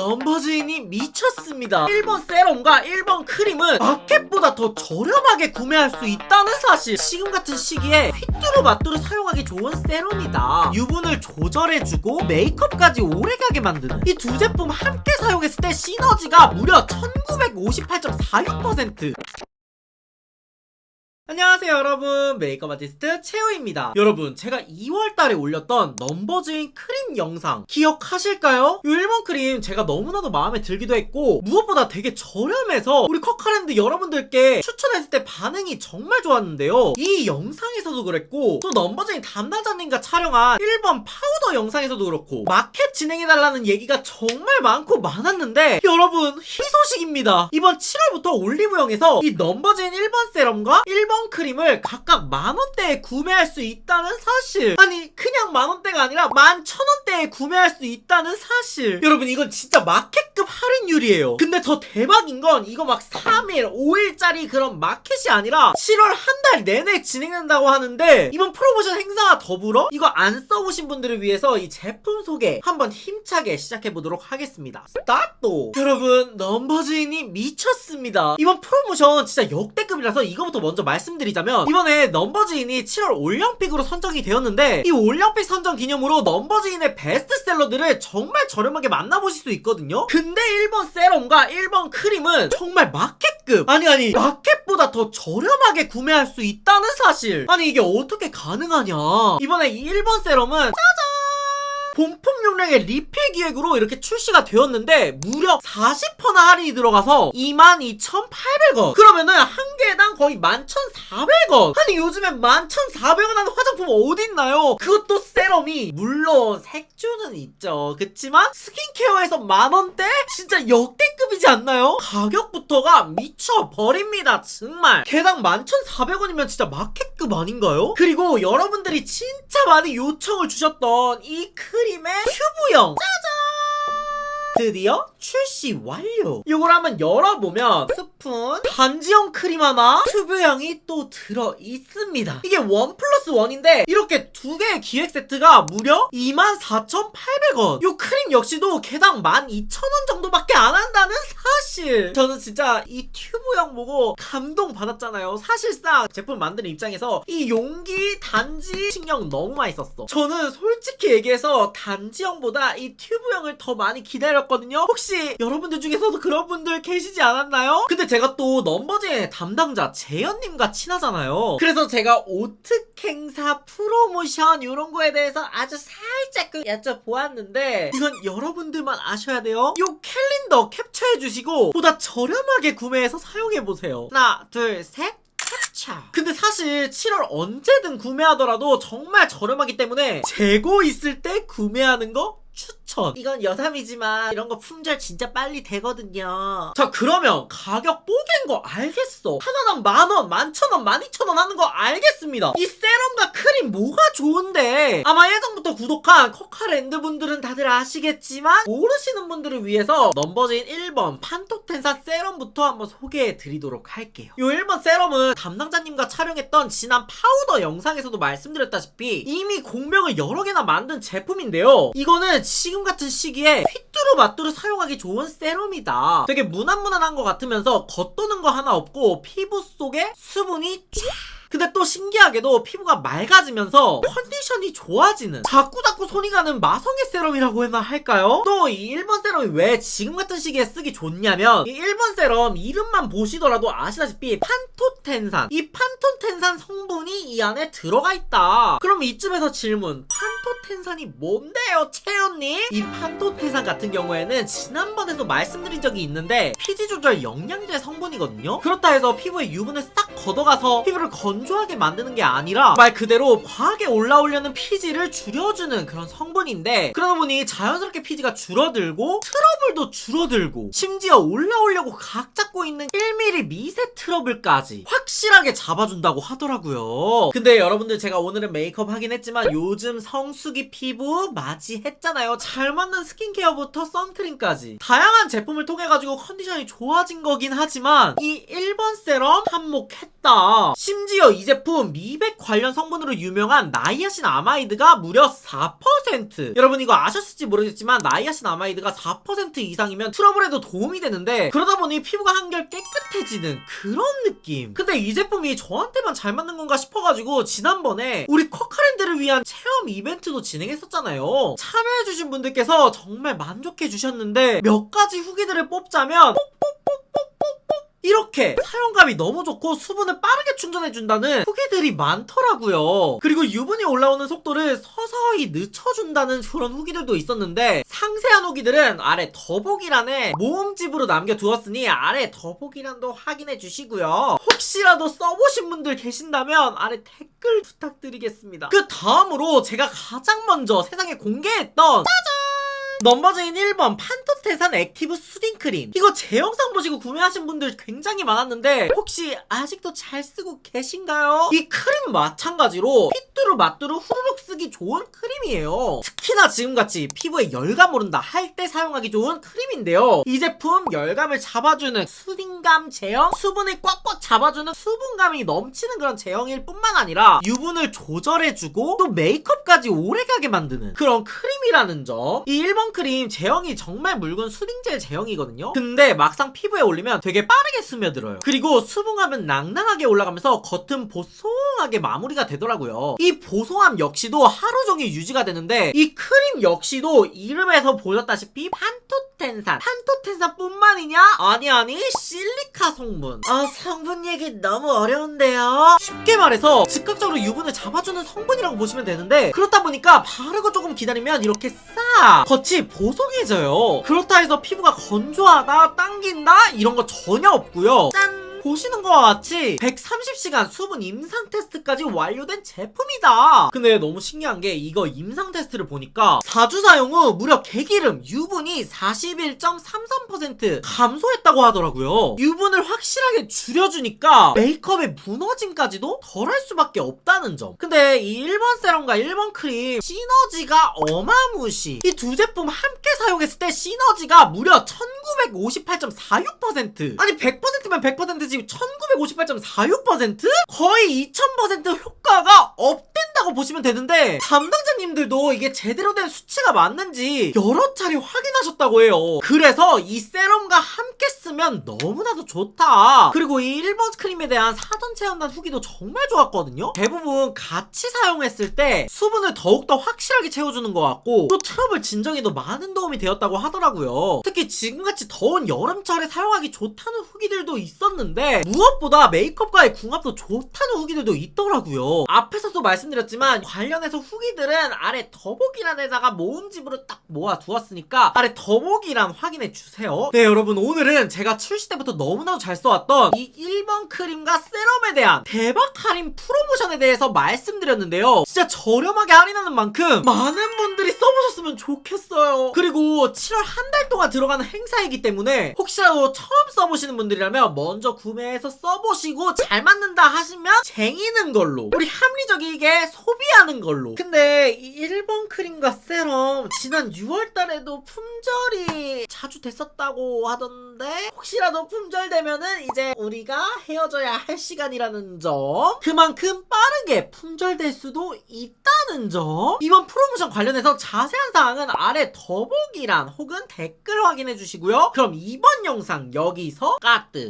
넘버즈인이 미쳤습니다. 1번 세럼과 1번 크림은 마켓보다 더 저렴하게 구매할 수 있다는 사실. 지금 같은 시기에 휘뚜루 마뚜루 사용하기 좋은 세럼이다. 유분을 조절해주고 메이크업까지 오래가게 만드는 이 두 제품 함께 사용했을 때 시너지가 무려 1958.46% 안녕하세요 여러분. 메이크업 아티스트 채우입니다. 여러분 제가 2월달에 올렸던 넘버즈인 크림 영상 기억하실까요? 요 1번 크림 제가 너무나도 마음에 들기도 했고 무엇보다 되게 저렴해서 우리 커카랜드 여러분들께 추천했을 때 반응이 정말 좋았는데요. 이 영상에서도 그랬고 또 넘버즈인 담당자님과 촬영한 1번 파우더 영상에서도 그렇고 마켓 진행해달라는 얘기가 정말 많고 많았는데 여러분 희소식입니다. 이번 7월부터 올리브영에서 이 넘버즈인 1번 세럼과 1번 크림을 각각 만원대에 구매할 수 있다는 사실. 아니 그냥 만원대가 아니라 만 천원대에 구매할 수 있다는 사실. 여러분 이건 진짜 마켓급 할인율이에요. 근데 더 대박인 건 이거 막 3일 5일짜리 그런 마켓이 아니라 7월 한 달 내내 진행된다고 하는데 이번 프로모션 행사와 더불어 이거 안 써보신 분들을 위해서 이 제품 소개 한번 힘차게 시작해보도록 하겠습니다. 스타트! 여러분 넘버즈인이 미쳤습니다. 이번 프로모션 진짜 역대급이라서 이거부터 먼저 말씀 드리자면 이번에 넘버즈인이 7월 올림픽으로 선정이 되었는데 이 올림픽 선정 기념으로 넘버즈인의 베스트셀러들을 정말 저렴하게 만나보실 수 있거든요. 근데 1번 세럼과 1번 크림은 정말 마켓급. 아니 아니 마켓보다 더 저렴하게 구매할 수 있다는 사실. 아니 이게 어떻게 가능하냐. 이번에 이 1번 세럼은 본품 용량의 리필 기획으로 이렇게 출시가 되었는데 무려 40%나 할인이 들어가서 22,800원 그러면은 한 개당 거의 11,400원 아니 요즘에 11,400원 하는 화장품 어딨나요? 그것도 세럼이. 물론 색조는 있죠. 그치만 스킨케어에서 만원대? 진짜 역대급이지 않나요? 가격부터가 미쳐버립니다 정말. 개당 11,400원이면 진짜 마켓급 아닌가요? 그리고 여러분들이 진짜 많이 요청을 주셨던 이 크림 의 튜브형 드디어 출시 완료. 이걸 한번 열어보면 스푼 단지형 크림 하나 튜브형이 또 들어 있습니다. 이게 원 플러스 원인데 이렇게 두 개의 기획 세트가 무려 24,800원. 이 크림 역시도 개당 12,000원 정도밖에 안 한다는 사실. 저는 진짜 이 튜브형 보고 감동 받았잖아요. 사실상 제품 만드는 입장에서 이 용기 단지 신경 너무 많이 썼어. 저는 솔직히 얘기해서 단지형보다 이 튜브형을 더 많이 기다렸거든요. 혹시 여러분들 중에서도 그런 분들 계시지 않았나요? 근데 제가 또 넘버즈의 담당자 재현님과 친하잖아요. 그래서 제가 오특 행사 프로모션 이런 거에 대해서 아주 살짝 그 여쭤보았는데 이건 여러분들만 아셔야 돼요. 요 캘린더 캡처해 주시고 보다 저렴하게 구매해서 사용해 보세요. 하나 둘셋 캡처. 근데 사실 7월 언제든 구매하더라도 정말 저렴하기 때문에 재고 있을 때 구매하는 거 추천. 이건 여담이지만 이런 거 품절 진짜 빨리 되거든요. 자 그러면 가격 뽀갠 거 알겠어. 하나당 만원, 만천원, 만이천원 하는 거 알겠습니다. 이 세럼과 크림 뭐가 좋은데? 아마 예전부터 구독한 커카랜드 분들은 다들 아시겠지만 모르시는 분들을 위해서 넘버즈인 1번 판토텐산 세럼부터 한번 소개해 드리도록 할게요. 이 1번 세럼은 담당자님과 촬영했던 지난 파우더 영상에서도 말씀드렸다시피 이미 공명을 여러 개나 만든 제품인데요. 이거는 지금 같은 시기에 휘뚜루 마뚜루 사용하기 좋은 세럼이다. 되게 무난무난한 것 같으면서 겉도는 거 하나 없고 피부 속에 수분이 쫙 근데 또 신기하게도 피부가 맑아지면서 컨디션이 좋아지는 자꾸자꾸 손이 가는 마성의 세럼이라고 해나 할까요? 또 이 1번 세럼이 왜 지금 같은 시기에 쓰기 좋냐면 이 1번 세럼 이름만 보시더라도 아시다시피 판토텐산 이 판토텐산 성분이 이 안에 들어가 있다 그럼 이쯤에서 질문 판토텐산이 뭔데요 채연님? 이 판토텐산 같은 경우에는 지난번에도 말씀드린 적이 있는데 피지 조절 영양제 성분이거든요 그렇다 해서 피부에 유분을 싹 걷어가서 피부를 건조하게 만드는 게 아니라 말 그대로 과하게 올라오려는 피지를 줄여주는 그런 성분인데 그러다 보니 자연스럽게 피지가 줄어들고 트러블도 줄어들고 심지어 올라오려고 각 잡고 있는 1mm 미세 트러블까지 확실하게 잡아준다고 하더라고요 근데 여러분들 제가 오늘은 메이크업 하긴 했지만 요즘 성수기 피부 맞이했잖아요. 잘 맞는 스킨케어부터 선크림까지. 다양한 제품을 통해 가지고 컨디션이 좋아진 거긴 하지만 이 1번 세럼 한몫했 했다. 심지어 이 제품 미백 관련 성분으로 유명한 나이아신 아마이드가 무려 4%. 여러분 이거 아셨을지 모르겠지만 나이아신 아마이드가 4% 이상이면 트러블에도 도움이 되는데 그러다 보니 피부가 한결 깨끗해지는 그런 느낌. 근데 이 제품이 저한테만 잘 맞는 건가 싶어가지고 지난번에 우리 커카랜드를 위한 체험 이벤트도 진행했었잖아요. 참여해주신 분들께서 정말 만족해 주셨는데 몇 가지 후기들을 뽑자면 이렇게 사용감이 너무 좋고 수분을 빠르게 충전해준다는 후기들이 많더라고요. 그리고 유분이 올라오는 속도를 서서히 늦춰준다는 그런 후기들도 있었는데 상세한 후기들은 아래 더보기란에 모음집으로 남겨두었으니 아래 더보기란도 확인해 주시고요. 혹시라도 써보신 분들 계신다면 아래 댓글 부탁드리겠습니다. 그 다음으로 제가 가장 먼저 세상에 공개했던 넘버즈인 1번 판토테산 액티브 수딩 크림. 이거 제 영상 보시고 구매하신 분들 굉장히 많았는데 혹시 아직도 잘 쓰고 계신가요? 이 크림 마찬가지로 핏두루 맛두루 후루룩 쓰기 좋은 크림이에요. 특히나 지금같이 피부에 열감 오른다 할 때 사용하기 좋은 크림인데요. 이 제품 열감을 잡아주는 수딩감 제형 수분을 꽉꽉 잡아주는 수분감이 넘치는 그런 제형일 뿐만 아니라 유분을 조절해주고 또 메이크업까지 오래가게 만드는 그런 크림이라는 점. 이 1번 크림 제형이 정말 묽은 수딩젤 제형이거든요. 근데 막상 피부에 올리면 되게 빠르게 스며들어요. 그리고 수분감은 낭낭하게 올라가면서 겉은 보송 하게 마무리가 되더라고요. 이 보송함 역시도 하루 종일 유지가 되는데 이 크림 역시도 이름에서 보셨다시피 판토텐산. 판토텐산 뿐만이냐? 아니 아니 실리카 성분. 아 성분 얘기 너무 어려운데요. 쉽게 말해서 즉각적으로 유분을 잡아주는 성분이라고 보시면 되는데 그렇다 보니까 바르고 조금 기다리면 이렇게 싹 겉이 보송해져요. 그렇다 해서 피부가 건조하다 당긴다? 이런 거 전혀 없고요. 짠 보시는 것과 같이 130시간 수분 임상 테스트까지 완료된 제품이다. 근데 너무 신기한 게 이거 임상 테스트를 보니까 4주 사용 후 무려 개기름 유분이 41.33% 감소했다고 하더라고요. 유분을 확실하게 줄여주니까 메이크업의 무너짐까지도 덜할 수밖에 없다는 점. 근데 이 1번 세럼과 1번 크림 시너지가 어마무시. 이 두 제품 함께 사용했을 때 시너지가 무려 1958.46% 아니 100%면 100%지 1958.46% 거의 2000% 효과가 업된다고 보시면 되는데 담당자님들도 이게 제대로 된 수치가 맞는지 여러 차례 확인하셨다고 해요. 그래서 이 세럼과 함께 쓰면 너무나도 좋다. 그리고 이 1번 크림에 대한 사전 체험단 후기도 정말 좋았거든요. 대부분 같이 사용했을 때 수분을 더욱더 확실하게 채워주는 것 같고 또 트러블 진정에도 많은 도움이 되었다고 하더라고요. 특히 지금같이 더운 여름철에 사용하기 좋다는 후기들도 있었는데 무엇보다 메이크업과의 궁합도 좋다는 후기들도 있더라고요. 앞에서도 말씀드렸지만 관련해서 후기들은 아래 더보기란에다가 모음집으로 딱 모아 두었으니까 아래 더보기란 확인해 주세요. 네 여러분 오늘은 제가 출시 때부터 너무나도 잘 써왔던 이 1번 크림과 세럼에 대한 대박 할인 프로모션에 대해서 말씀드렸는데요. 진짜 저렴하게 할인하는 만큼 많은 분들이 써보셨으면 좋겠어요. 그리고 7월 한 달 동안 들어가는 행사 이기 때문에 혹시라도 처음 써보시는 분들이라면 먼저 구매해서 써보시고 잘 맞는다 하시면 쟁이는 걸로 우리 합리적이게 소비하는 걸로. 근데 이 1번 크림과 세럼 지난 6월 달에도 품절이 자주 됐었다고 하던 데 혹시라도 품절되면은 이제 우리가 헤어져야 할 시간이라는 점 그만큼 빠르게 품절될 수도 있다는 점 이번 프로모션 관련해서 자세한 사항은 아래 더보기란 혹은 댓글 확인해 주시고요. 그럼 이번 영상 여기서 까뜨